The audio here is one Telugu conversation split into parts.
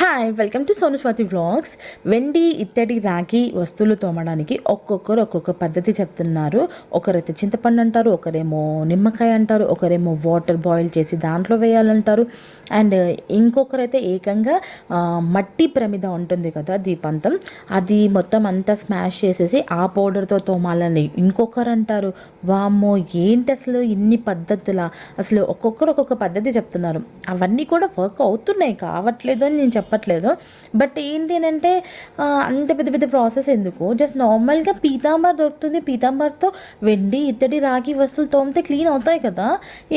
Hi welcome to Sonu Swathi vlogs వెండి ఇత్తడి రాగి వస్తువులు తోమడానికి ఒక్కొక్కరు ఒక్కొక్క పద్ధతి చెప్తున్నారు. ఒకరైతే చింతపండు అంటారు ఒకరేమో నిమ్మకాయ అంటారు ఒకరేమో వాటర్ బాయిల్ చేసి దాంట్లో వేయాలంటారు. అండ్ ఇంకొకరైతే ఏకంగా మట్టి ప్రమిద ఉంటుంది కదా దీపంతం. అది మొత్తం అంతా స్మాష్ చేసేసి ఆ పౌడర్తో తోమాలని ఇంకొకరు అంటారు వామ్మో ఏంటి అసలు ఇన్ని పద్ధతుల? అసలు ఒక్కొక్కరు ఒక్కొక్క పద్ధతి చెప్తున్నారు. అవన్నీ కూడా వర్క్ అవుతున్నాయి కావట్లేదు అని నేను చెప్పట్లేదు. బట్ ఏంటి అంటే అంత పెద్ద పెద్ద ప్రాసెస్ ఎందుకు? జస్ట్ నార్మల్గా పీతాంబర్ దొరుకుతుంది. పీతాంబర్తో వెండి ఇత్తడి రాగి వస్తువులు తోమితే క్లీన్ అవుతాయి కదా.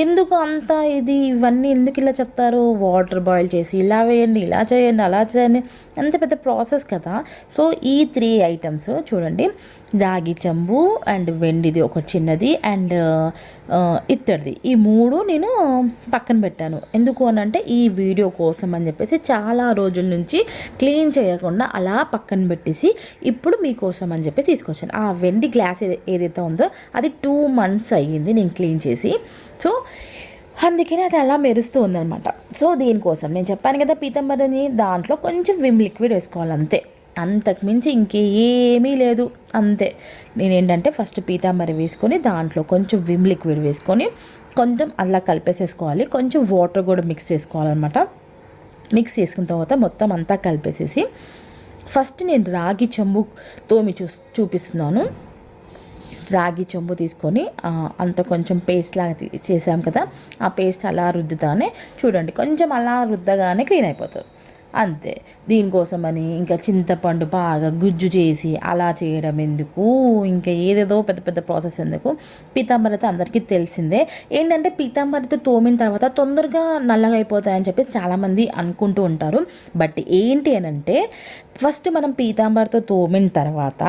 ఎందుకు అంత ఇది? ఇవన్నీ ఎందుకు ఇలా చెప్తారు? వాటర్ బాయిల్ చేసి ఇలా వేయండి ఇలా చేయండి అలా చేయండి. అంత పెద్ద ప్రాసెస్ కదా. సో ఈ త్రీ ఐటమ్స్ చూడండి. రాగి చెంబు అండ్ వెండిది ఒక చిన్నది అండ్ ఇత్తడిది. ఈ మూడు నేను పక్కన పెట్టాను. ఎందుకు అని అంటే ఈ వీడియో కోసం అని చెప్పేసి చాలా రోజుల నుంచి క్లీన్ చేయకుండా అలా పక్కన పెట్టేసి ఇప్పుడు మీకోసం అని చెప్పి తీసుకొచ్చాను. ఆ వెండి గ్లాస్ ఏదైతే ఉందో అది టూ మంత్స్ అయ్యింది నేను క్లీన్ చేసి. సో అందుకని అది అలా మెరుస్తూ ఉందనమాట సో దీనికోసం నేను చెప్పాను కదా పీతంబరని దాంట్లో కొంచెం విమ్ లిక్విడ్ వేసుకోవాలి అంతే అంతకు మించి ఇంకేమీ లేదు. అంతే. నేనేంటంటే ఫస్ట్ పీతాంబరి వేసుకొని దాంట్లో కొంచెం విమ్ లిక్విడ్ వేసుకొని కొంచెం అలా కలిపేసేసుకోవాలి. కొంచెం వాటర్ కూడా మిక్స్ చేసుకోవాలన్నమాట. మిక్స్ చేసుకున్న తర్వాత మొత్తం అంతా కలిపేసేసి ఫస్ట్ నేను రాగి చెంబు తోమి చూ చూపిస్తున్నాను. రాగి చెంబు తీసుకొని అంత కొంచెం పేస్ట్ లాగా తీ- చేసాం కదా. ఆ పేస్ట్ అలా రుద్దుతానే చూడండి. కొంచెం అలా రుద్దగానే క్లీన్ అయిపోతుంది. అంతే. దీనికోసమని ఇంకా చింతపండు బాగా గుజ్జు చేసి అలా చేయడం ఎందుకు? ఇంకా ఏదేదో పెద్ద పెద్ద ప్రాసెస్ ఎందుకు? పీతాంబరి అయితే అందరికీ తెలిసిందే. ఏంటంటే పీతాంబరితో తోమిన తర్వాత తొందరగా నల్లగా అయిపోతాయని చెప్పి చాలామంది అనుకుంటూ ఉంటారు. బట్ ఏంటి అని అంటే ఫస్ట్ మనం పీతాంబరితో తోమిన తర్వాత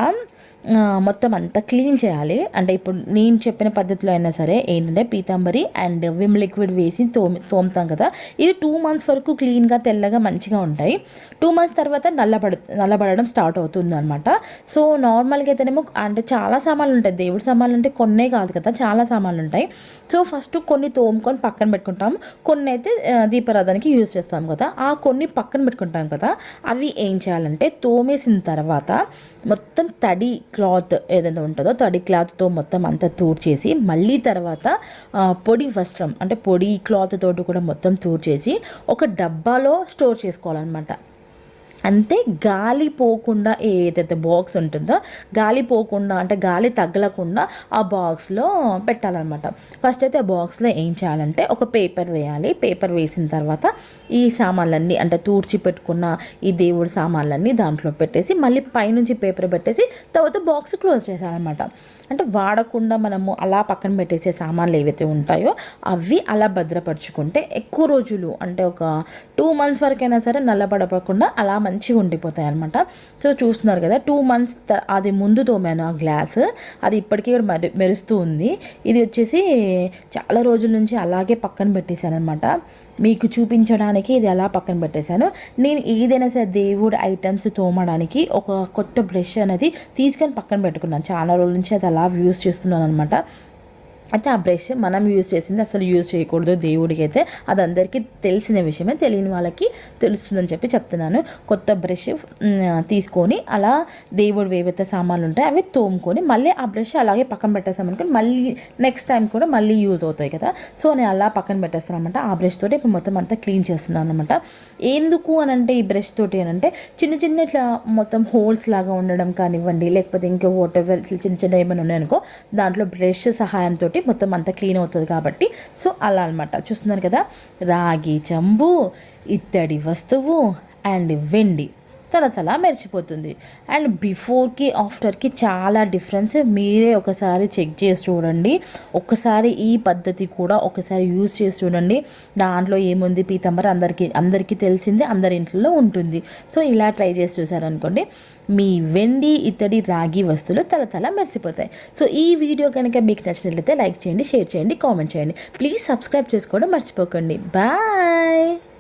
మొత్తం అంతా క్లీన్ చేయాలి. అంటే ఇప్పుడు నేను చెప్పిన పద్ధతిలో అయినా సరే ఏంటంటే పీతాంబరి అండ్ విమ్ లిక్విడ్ వేసి తోమి తోముతాం కదా. ఇది టూ మంత్స్ వరకు క్లీన్గా తెల్లగా మంచిగా ఉంటాయి. టూ మంత్స్ తర్వాత నల్లబడు నల్లబడడం స్టార్ట్ అవుతుంది అనమాట సో నార్మల్గా అయితేనేమో అంటే చాలా సామాన్లు ఉంటాయి. దేవుడి సామాన్లు అంటే కొన్నే కాదు కదా చాలా సామాన్లు ఉంటాయి. సో ఫస్ట్ కొన్ని తోముకొని పక్కన పెట్టుకుంటాం. కొన్ని అయితే ఆ, దీపారాధనకి యూజ్ చేస్తాం కదా. ఆ కొన్ని పక్కన పెట్టుకుంటాం కదా. అవి ఏం చేయాలంటే తోమేసిన తర్వాత మొత్తం తడి క్లాత్ ఏదైతే ఉంటుందో తడి క్లాత్తో మొత్తం అంతా తూడ్చేసి మళ్ళీ తర్వాత పొడి వస్త్రం అంటే పొడి క్లాత్ తోటి కూడా మొత్తం తూడ్చేసి ఒక డబ్బాలో స్టోర్ చేసుకోవాలన్నమాట. అంతే గాలి పోకుండా ఏదైతే బాక్స్ ఉంటుందో గాలి పోకుండా అంటే గాలి తగలకుండా ఆ బాక్స్లో పెట్టాలన్నమాట. ఫస్ట్ అయితే ఆ బాక్స్లో ఏం చేయాలంటే ఒక పేపర్ వేయాలి. పేపర్ వేసిన తర్వాత ఈ సామాన్లన్నీ అంటే తూడ్చి పెట్టుకున్న ఈ దేవుడి సామాన్లన్నీ దాంట్లో పెట్టేసి మళ్ళీ పైనుంచి పేపర్ పెట్టేసి తర్వాత బాక్స్ క్లోజ్ చేయాలన్నమాట అంటే వాడకుండా మనము అలా పక్కన పెట్టేసే సామాన్లు ఏవైతే ఉంటాయో అవి అలా భద్రపరుచుకుంటే ఎక్కువ రోజులు అంటే ఒక టూ మంత్స్ వరకైనా సరే నల్లబడపకుండా అలా మంచిగా ఉండిపోతాయి అనమాట సో చూస్తున్నారు కదా టూ మంత్స్ అది ముందు తోమాను ఆ గ్లాస్ అది ఇప్పటికీ కూడా మెరు మెరుస్తూ ఉంది. ఇది వచ్చేసి చాలా రోజుల నుంచి అలాగే పక్కన పెట్టేశాను అనమాట మీకు చూపించడానికి ఇది అలా పక్కన పెట్టేశాను. నేను ఏదైనా సరే దేవుడు ఐటమ్స్ తోమడానికి ఒక కొత్త బ్రష్ అనేది తీసుకొని పక్కన పెట్టుకున్నాను. చాలా రోజుల నుంచి అది అలా యూస్ చేస్తున్నాను అనమాట అయితే ఆ బ్రష్ మనం యూజ్ చేసింది అసలు యూజ్ చేయకూడదు దేవుడికి అయితే అది అందరికీ తెలిసిన విషయమే తెలియని వాళ్ళకి తెలుస్తుందని చెప్పి చెప్తున్నాను. కొత్త బ్రష్ తీసుకొని అలా దేవుడు ఏవైతే సామాన్లు ఉంటాయి అవి తోముకొని మళ్ళీ ఆ బ్రష్ అలాగే పక్కన పెట్టేసామనుకోండి మళ్ళీ నెక్స్ట్ టైం కూడా మళ్ళీ యూజ్ అవుతాయి కదా. సో నేను అలా పక్కన పెట్టేస్తానమాట ఆ బ్రష్ తోటి ఇప్పుడు మొత్తం అంతా క్లీన్ చేస్తున్నాను అనమాట ఎందుకు అని అంటే ఈ బ్రష్ తోటి అని అంటే చిన్న చిన్న ఇట్లా మొత్తం హోల్స్ లాగా ఉండడం కానివ్వండి లేకపోతే ఇంకా వాటర్ చిన్న చిన్న ఏమైనా ఉన్నాయనుకో దాంట్లో బ్రష్ సహాయంతో మొత్తం అంతా క్లీన్ అవుతుంది కాబట్టి. సో అలా అనమాట చూస్తున్నారు కదా? రాగి చెంబు ఇత్తడి వస్తువు అండ్ వెండి. తలతల మెరిచిపోతుంది అండ్ బిఫోర్కి ఆఫ్టర్కి చాలా డిఫరెన్స్ మీరే ఒకసారి చెక్ చేసి చూడండి. ఒకసారి ఈ పద్ధతి కూడా ఒకసారి యూజ్ చేసి చూడండి. దాంట్లో ఏముంది పీతంబర్? అందరికీ అందరికీ తెలిసిందే అందరి ఇంట్లో ఉంటుంది. సో ఇలా ట్రై చేసి చూసారనుకోండి మీ వెండి ఇతడి రాగి వస్తువులు తలతల మెరిసిపోతాయి. సో ఈ వీడియో కనుక మీకు నచ్చినట్లయితే లైక్ చేయండి షేర్ చేయండి కామెంట్ చేయండి. ప్లీజ్ సబ్స్క్రైబ్ చేసుకోవడం మర్చిపోకండి. బాయ్!